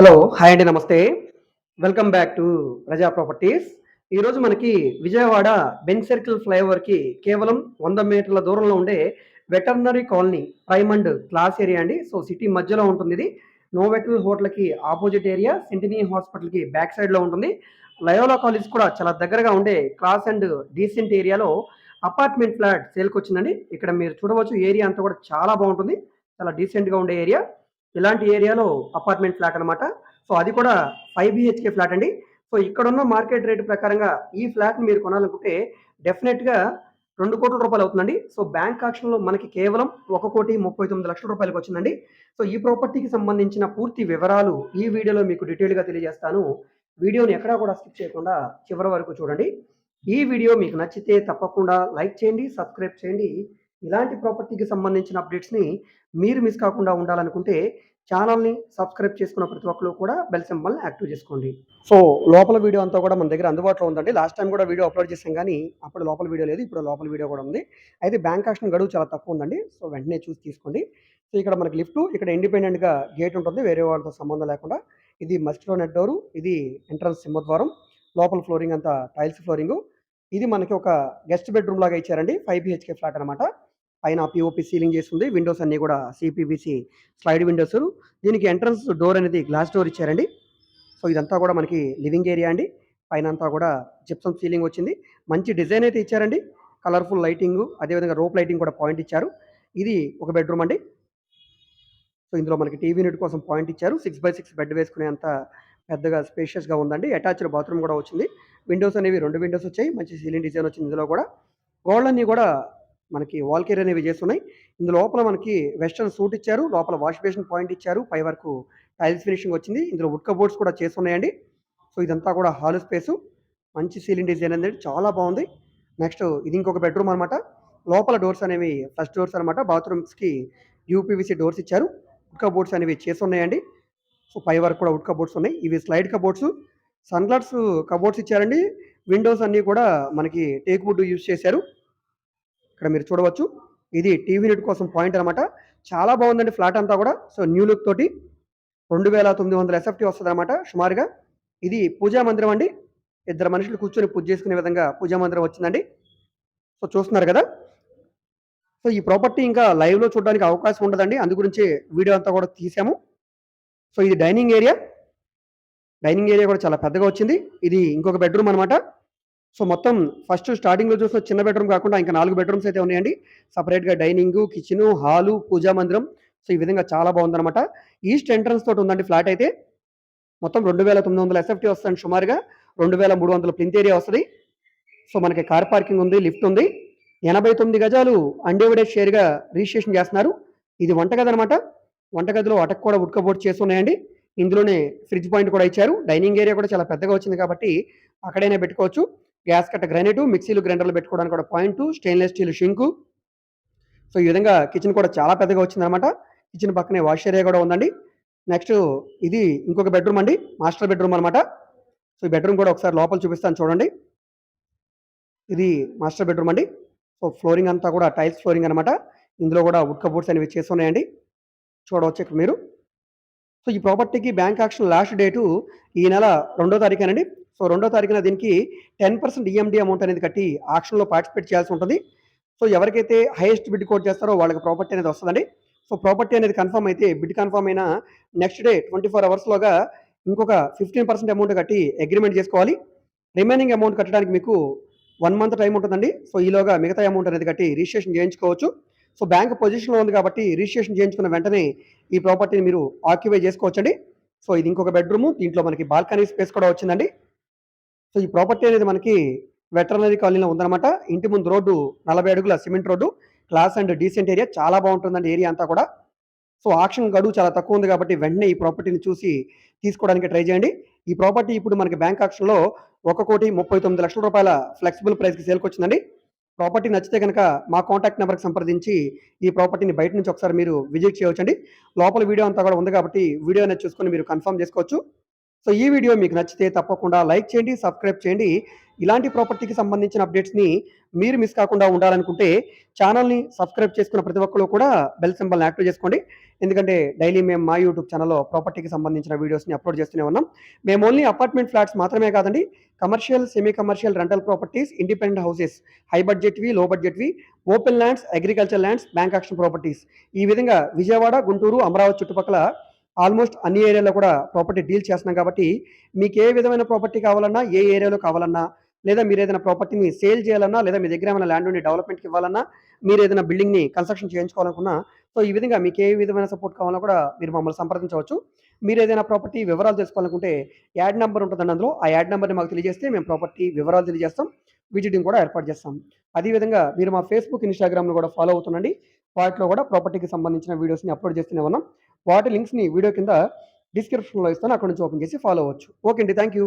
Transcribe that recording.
Hello hi అండి నమస్తే. Welcome back to Praja properties ఈరోజు మనకి విజయవాడ బెన్ సర్కిల్ ఫ్లైఓవర్కి కేవలం వంద మీటర్ల దూరంలో ఉండే veterinary colony prime and class area అండి. సో సిటీ మధ్యలో ఉంటుంది ఇది. నోవెటల్ హోటల్కి ఆపోజిట్ ఏరియా సెంటినీ హాస్పిటల్కి బ్యాక్ సైడ్లో ఉంటుంది. లయోలా కాలేజ్ కూడా చాలా దగ్గరగా ఉండే క్లాస్ అండ్ డీసెంట్ ఏరియాలో అపార్ట్మెంట్ ఫ్లాట్ సేల్కి వచ్చిందండి. ఇక్కడ మీరు చూడవచ్చు ఏరియా అంతా కూడా చాలా బాగుంటుంది. చాలా డీసెంట్గా ఉండే ఏరియా. ఇలాంటి ఏరియాలో అపార్ట్మెంట్ ఫ్లాట్ అనమాట సో అది కూడా ఫైవ్ బిహెచ్కే ఫ్లాట్ అండి. సో ఇక్కడ ఉన్న మార్కెట్ రేట్ ప్రకారంగా ఈ ఫ్లాట్ మీరు కొనాలనుకుంటే డెఫినెట్గా రెండు కోట్ల రూపాయలు అవుతుందండి. సో బ్యాంక్ ఆక్షన్లో మనకి కేవలం ఒక కోటి ముప్పై తొమ్మిది లక్షల రూపాయలకు వచ్చిందండి. సో ఈ ప్రాపర్టీకి సంబంధించిన పూర్తి వివరాలు ఈ వీడియోలో మీకు డీటెయిల్గా తెలియజేస్తాను. వీడియోని ఎక్కడా కూడా స్కిప్ చేయకుండా చివరి వరకు చూడండి. ఈ వీడియో మీకు నచ్చితే తప్పకుండా లైక్ చేయండి సబ్స్క్రైబ్ చేయండి. ఇలాంటి ప్రాపర్టీకి సంబంధించిన అప్డేట్స్ని మీరు మిస్ కాకుండా ఉండాలనుకుంటే ఛానల్ని సబ్స్క్రైబ్ చేసుకున్న ప్రతి ఒక్కరు కూడా బెల్ సింబల్ని యాక్టివ్ చేసుకోండి. సో లోపల వీడియో అంతా కూడా మన దగ్గర అందుబాటులో ఉందండి. లాస్ట్ టైం కూడా వీడియో అప్లోడ్ చేసాం కానీ అప్పుడు లోపల వీడియో లేదు ఇప్పుడు లోపల వీడియో కూడా ఉంది. అయితే బ్యాంక్ ఆక్షన్ గడువు చాలా తక్కువ ఉందండి. సో వెంటనే చూసి తీసుకోండి. సో ఇక్కడ మనకి లిఫ్ట్ ఇక్కడ ఇండిపెండెంట్గా గేట్ ఉంటుంది. వేరే వాళ్ళతో సంబంధం లేకుండా. ఇది మస్టిలో నెట్ డోరు ఇది ఎంట్రన్స్ సింహద్వారం లోపల ఫ్లోరింగ్ అంతా టైల్స్ ఫ్లోరింగ్. ఇది మనకి ఒక గెస్ట్ బెడ్రూమ్ లాగా ఇచ్చారండి. ఫైవ్ బిహెచ్కే ఫ్లాట్ అనమాట పైన పిఓపి సీలింగ్ చేస్తుంది విండోస్ అన్నీ కూడా సిపిబిసి స్లైడ్ విండోస్ దీనికి ఎంట్రన్స్ డోర్ అనేది గ్లాస్ డోర్ ఇచ్చారండి. సో ఇదంతా కూడా మనకి లివింగ్ ఏరియా అండి. పైన అంతా కూడా జిప్సమ్ సీలింగ్ వచ్చింది. మంచి డిజైన్ అయితే ఇచ్చారండి. కలర్ఫుల్ లైటింగ్ అదేవిధంగా రోప్ లైటింగ్ కూడా పాయింట్ ఇచ్చారు. ఇది ఒక బెడ్రూమ్ అండి. సో ఇందులో మనకి టీవీ యూనిట్ కోసం పాయింట్ ఇచ్చారు. సిక్స్ బై సిక్స్ బెడ్ వేసుకునే అంత పెద్దగా స్పేషియస్గా ఉందండి. అటాచ్డ్ బాత్రూమ్ కూడా వచ్చింది. విండోస్ అనేవి రెండు విండోస్ వచ్చాయి. మంచి సీలింగ్ డిజైన్ వచ్చింది ఇందులో కూడా. గోడలన్నీ కూడా మనకి వాల్ కేర్ అనేవి చేస్తున్నాయి. ఇందు లోపల మనకి వెస్టర్న్ సూట్ ఇచ్చారు. లోపల వాష్ బేసిన్ పాయింట్ ఇచ్చారు. పై వరకు టైల్స్ ఫినిషింగ్ వచ్చింది. ఇందులో వుడ్ కబోర్డ్స్ కూడా చేస్తున్నాయండి. సో ఇదంతా కూడా హాల్ స్పేసు మంచి సీలింగ్ డిజైన్ అనేది చాలా బాగుంది. నెక్స్ట్ ఇది ఇంకొక బెడ్రూమ్ అనమాట లోపల డోర్స్ అనేవి ఫస్ట్ డోర్స్ అనమాట బాత్రూమ్స్కి యూపీవీసీ డోర్స్ ఇచ్చారు. వుడ్ కబోర్డ్స్ అనేవి చేస్తున్నాయండి. సో పై వరకు కూడా వుడ్ కబోర్డ్స్ ఉన్నాయి. ఇవి స్లైడ్ కబోర్డ్స్ సన్గ్లాడ్స్ కబోర్డ్స్ ఇచ్చారండి. విండోస్ అన్నీ కూడా మనకి టేక్ వుడ్ యూజ్ చేశారు. ఇక్కడ మీరు చూడవచ్చు. ఇది టీవీ నెట్ కోసం పాయింట్ అనమాట చాలా బాగుందండి ఫ్లాట్ అంతా కూడా. సో న్యూ లుక్ తోటి రెండు వేల తొమ్మిది వందల ఎస్ఎఫ్టీ వస్తుంది అనమాట సుమారుగా. ఇది పూజా మందిరం అండి. ఇద్దరు మనుషులు కూర్చొని పూజ చేసుకునే విధంగా పూజా మందిరం వచ్చిందండి. సో చూస్తున్నారు కదా. సో ఈ ప్రాపర్టీ ఇంకా లైవ్లో చూడడానికి అవకాశం ఉండదండి. అందు గురించి వీడియో అంతా కూడా తీసాము. సో ఇది డైనింగ్ ఏరియా. డైనింగ్ ఏరియా కూడా చాలా పెద్దగా వచ్చింది. ఇది ఇంకొక బెడ్రూమ్ అనమాట సో మొత్తం ఫస్ట్ స్టార్టింగ్లో చూసిన చిన్న బెడ్రూమ్ కాకుండా ఇంకా నాలుగు బెడ్రూమ్స్ అయితే ఉన్నాయండి. సపరేట్గా డైనింగ్ కిచెను హాలు పూజా మందిరం. సో ఈ విధంగా చాలా బాగుందన్నమాట. ఈస్ట్ ఎంట్రన్స్ తోటి ఉందండి ఫ్లాట్ అయితే. మొత్తం రెండు వేల తొమ్మిది వందల ఎస్ఎఫ్టీ వస్తుంది సుమారుగా. రెండు వేల మూడు వందల ప్లింత్ ఏరియా వస్తుంది. సో మనకి కార్ పార్కింగ్ ఉంది లిఫ్ట్ ఉంది. ఎనభై తొమ్మిది గజాలు అండేవిడే షేర్గా రిజిస్ట్రేషన్ చేస్తున్నారు. ఇది వంటగది అనమాట వంటగదిలో అటక్ కూడా ఉడకబోట్ చేసి ఉన్నాయండి. ఇందులోనే ఫ్రిడ్జ్ పాయింట్ కూడా ఇచ్చారు. డైనింగ్ ఏరియా కూడా చాలా పెద్దగా వచ్చింది కాబట్టి అక్కడైనా పెట్టుకోవచ్చు. గ్యాస్ కట్ట గ్రైనేటు మిక్సీలు గ్రైండర్లు పెట్టుకోవడానికి కూడా point stainless steel sink. So ఈ విధంగా కిచెన్ కూడా చాలా పెద్దగా వచ్చిందనమాట కిచెన్ పక్కనే వాష్ ఏరియా కూడా ఉందండి. నెక్స్ట్ ఇది ఇంకొక బెడ్రూమ్ అండి మాస్టర్ బెడ్రూమ్ అనమాట సో ఈ బెడ్రూమ్ కూడా ఒకసారి లోపల చూపిస్తాను చూడండి. ఇది మాస్టర్ బెడ్రూమ్ అండి. సో ఫ్లోరింగ్ అంతా కూడా టైల్స్ ఫ్లోరింగ్ అనమాట ఇందులో కూడా వుడ్ కబోర్డ్స్ అనేవి చేసి ఉన్నాయండి. చూడవచ్చు ఇక్కడ మీరు. సో ఈ ప్రాపర్టీకి బ్యాంక్ యాక్షన్ లాస్ట్ డేటు ఈ నెల రెండో తారీఖునండి. సో రెండో తారీఖున దీనికి టెన్ పర్సెంట్ ఈఎండి అమౌంట్ అనేది కట్టి ఆక్షన్లో పార్టిసిపేట్ చేయాల్సి ఉంటుంది. సో ఎవరికైతే హైయెస్ట్ బిడ్ కోట్ చేస్తారో వాళ్ళకి ప్రాపర్టీ అనేది వస్తుందండి. సో ప్రాపర్టీ అనేది కన్ఫర్మ్ అయితే బిడ్ కన్ఫర్మ్ అయినా నెక్స్ట్ డే ట్వంటీ ఫోర్ అవర్స్లోగా ఇంకొక ఫిఫ్టీన్ పర్సెంట్ అమౌంట్ కట్టి అగ్రిమెంట్ చేసుకోవాలి. రిమైనింగ్ అమౌంట్ కట్టడానికి మీకు వన్ మంత్ టైం ఉంటుందండి. సో ఈలోగా మిగతా అమౌంట్ అనేది కట్టి రిజిస్ట్రేషన్ చేయించుకోవచ్చు. సో బ్యాంక్ పొజిషన్లో ఉంది కాబట్టి రిజిస్ట్రేషన్ చేయించుకున్న వెంటనే ఈ ప్రాపర్టీని మీరు ఆక్యుపై చేసుకోవచ్చండి. సో ఇది ఇంకొక బెడ్రూమ్ దీంట్లో మనకి బాల్కనీ స్పేస్ కూడా వచ్చిందండి. సో ఈ ప్రాపర్టీ అనేది మనకి వెటర్నరీ కాలనీలో ఉందన్నమాట. ఇంటి ముందు రోడ్డు నలభై అడుగుల cement road. Class and decent area చాలా బాగుంటుందండి ఏరియా అంతా కూడా. సో ఆక్షన్ గడువు చాలా తక్కువ ఉంది కాబట్టి వెంటనే ఈ ప్రాపర్టీని చూసి తీసుకోవడానికి ట్రై చేయండి. ఈ ప్రాపర్టీ ఇప్పుడు మనకి బ్యాంక్ ఆక్షన్లో ఒక కోటి ముప్పై తొమ్మిది లక్షల రూపాయల ఫ్లెక్సిబుల్ ప్రైస్కి సేల్కి వచ్చిందండి. ప్రాపర్టీ నచ్చితే కనుక మా కాంటాక్ట్ నెంబర్కి సంప్రదించి ఈ ప్రాపర్టీని బయట నుంచి ఒకసారి మీరు విజిట్ చేయవచ్చండి. లోపల వీడియో అంతా కూడా ఉంది కాబట్టి వీడియో అనేది చూసుకొని మీరు కన్ఫర్మ్ చేసుకోవచ్చు. సో ఈ వీడియో మీకు నచ్చితే తప్పకుండా లైక్ చేయండి సబ్స్క్రైబ్ చేయండి. ఇలాంటి ప్రాపర్టీకి సంబంధించిన అప్డేట్స్ని మీరు మిస్ కాకుండా ఉండాలనుకుంటే ఛానల్ని సబ్స్క్రైబ్ చేసుకున్న ప్రతి ఒక్కరు కూడా బెల్ సింబల్ని యాక్టివ్ చేసుకోండి. ఎందుకంటే డైలీ మేము మా యూట్యూబ్ ఛానల్లో ప్రాపర్టీకి సంబంధించిన వీడియోస్ని అప్లోడ్ చేస్తూనే ఉన్నాం. మేము ఓన్లీ అపార్ట్మెంట్ ఫ్లాట్స్ మాత్రమే కాదండి commercial semi commercial rental properties independent houses high బడ్జెట్వి low బడ్జెట్వి open lands agriculture lands bank auction properties. ఈ విధంగా విజయవాడ గుంటూరు అమరావతి చుట్టుపక్కల ఆల్మోస్ట్ అన్ని ఏరియాలో కూడా ప్రాపర్టీ డీల్ చేస్తున్నాం కాబట్టి మీకు ఏ విధమైన ప్రాపర్టీ కావాలన్నా ఏ ఏరియాలో కావాలన్నా లేదా మీరు ఏదైనా ప్రాపర్టీని సేల్ చేయాలన్నా లేదా మీ దగ్గర ఏమైనా ల్యాండ్ ఉండి డెవలప్మెంట్కి ఇవ్వాలన్నా మీరు ఏదైనా బిల్డింగ్ని కన్స్ట్రక్షన్ చేయించుకోవాలనుకున్నా సో ఈ విధంగా మీకు ఏ విధమైన సపోర్ట్ కావాలన్నా కూడా మీరు మమ్మల్ని సంప్రదించవచ్చు. మీరు ఏదైనా ప్రాపర్టీ వివరాలు తెలుసుకోవాలనుకుంటే యాడ్ నెంబర్ ఉంటుందండి అందులో. ఆ యాడ్ నెంబర్ని మాకు తెలియజేస్తే మేము ప్రాపర్టీ వివరాలు తెలియజేస్తాం. విజిటింగ్ కూడా ఏర్పాటు చేస్తాం. అదేవిధంగా మీరు మా ఫేస్బుక్ ఇన్స్టాగ్రామ్లో కూడా ఫాలో అవుతుండండి. వాటిలో కూడా ప్రాపర్టీకి సంబంధించిన వీడియోస్ని అప్లోడ్ చేస్తూనే ఉన్నాం. వాటి లింక్స్ని వీడియో కింద డిస్క్రిప్షన్లో ఇస్తాను. అక్కడ నుంచి ఓపెన్ చేసి ఫాలో అవ్వచ్చు. ఓకే అండి థ్యాంక్ యూ